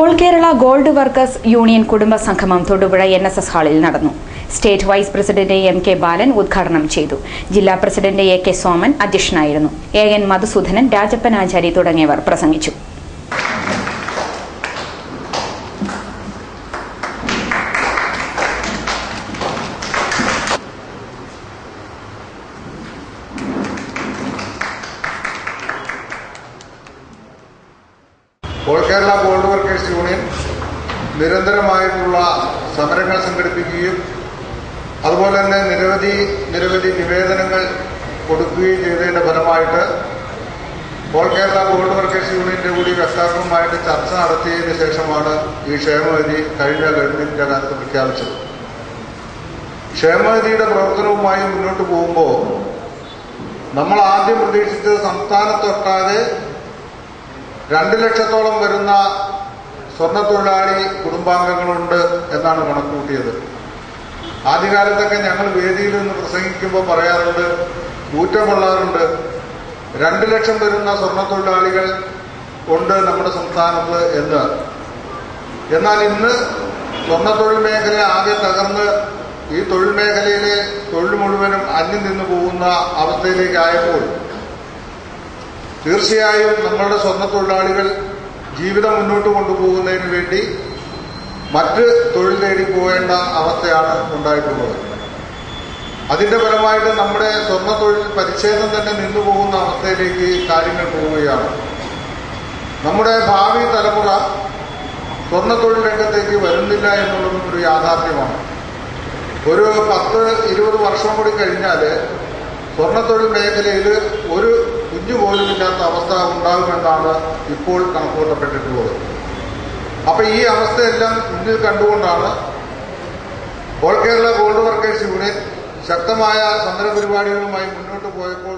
All Kerala gold workers union കുടുംബ സംഗമം Thodupuzha N S S ഹാളിൽ നടന്നു. State vice president M K Balan ഉദ്ഘാടനം ചെയ്തു. ജില്ലാ പ്രസിഡന്റ് എ കെ സോമൻ അധ്യക്ഷനായിരുന്നു. എ എൻ മധുസൂദനൻ രാജപ്പൻ ആചാരി തുടങ്ങിയവർ പ്രസംഗിച്ചു. All Kerala gold workers union നിരന്തരമായിട്ടുള്ള സമരങ്ങൾ സംഘടിപ്പിക്കുകയും അതുപോലെ തന്നെ നിരവധി നിരവധി നിവേദനങ്ങൾ കൊടുക്കുകയും ചെയ്തതിന്റെ ഫലമായിട്ട് ഓൾ കേരള ഗോൾഡ് വർക്കേഴ്സ് യൂണിയന്റെ കൂടി വ്യക്താക്കളുമായിട്ട് ചർച്ച നടത്തിയതിന് ശേഷമാണ് ഈ ക്ഷേമനിധി കഴിഞ്ഞ ഗവൺമെന്റിന്റെ കാലത്ത് പ്രഖ്യാപിച്ചത്. ക്ഷേമനിധിയുടെ പ്രവർത്തനവുമായി മുന്നോട്ട് പോകുമ്പോൾ നമ്മൾ ആദ്യം പ്രതീക്ഷിച്ചത് സംസ്ഥാനത്തൊട്ടാകെ രണ്ട് ലക്ഷത്തോളം വരുന്ന സ്വർണ തൊഴിലാളി കുടുംബാംഗങ്ങളുണ്ട് എന്നാണ് കണക്കുകൂട്ടിയത്. ആദ്യകാലത്തൊക്കെ ഞങ്ങൾ വേദിയിൽ നിന്ന് പ്രസംഗിക്കുമ്പോൾ പറയാറുണ്ട് ഊറ്റം കൊള്ളാറുണ്ട് രണ്ട് ലക്ഷം വരുന്ന സ്വർണ തൊഴിലാളികൾ ഉണ്ട് നമ്മുടെ സംസ്ഥാനത്ത് എന്ന്. എന്നാൽ ഇന്ന് സ്വർണ തൊഴിൽ മേഖല ആകെ തകർന്ന് ഈ തൊഴിൽ മേഖലയിലെ തൊഴിൽ മുഴുവനും അന്യം നിന്ന് പോകുന്ന അവസ്ഥയിലേക്കായപ്പോൾ തീർച്ചയായും നമ്മളുടെ സ്വർണ തൊഴിലാളികൾ ജീവിതം മുന്നോട്ട് കൊണ്ടുപോകുന്നതിന് വേണ്ടി മറ്റ് തൊഴിൽ തേടി പോകേണ്ട അവസ്ഥയാണ് ഉണ്ടായിട്ടുള്ളത്. അതിന്റെ ഫലമായിട്ട് നമ്മുടെ സ്വർണ തൊഴിൽ പരിച്ഛേദം തന്നെ നിന്നു പോകുന്ന അവസ്ഥയിലേക്ക് കാര്യങ്ങൾ പോവുകയാണ്. നമ്മുടെ ഭാവി തലമുറ സ്വർണ തൊഴിൽ രംഗത്തേക്ക് വരുന്നില്ല എന്നുള്ളതും ഒരു യാഥാർത്ഥ്യമാണ്. ഒരു പത്ത് ഇരുപത് വർഷം കൂടി കഴിഞ്ഞാൽ സ്വർണ തൊഴിൽ മേഖലയിൽ ഒരു കുഞ്ഞു പോലും ഇല്ലാത്ത അവസ്ഥ ഉണ്ടാകുമെന്നാണ് ഇപ്പോൾ കണക്കൂട്ടപ്പെട്ടിട്ടുള്ളത് അപ്പൊ ഈ അവസ്ഥയെല്ലാം മുന്നിൽ കണ്ടുകൊണ്ടാണ് all Kerala gold workers union ശക്തമായ സമര പരിപാടികളുമായി മുന്നോട്ട് പോയപ്പോൾ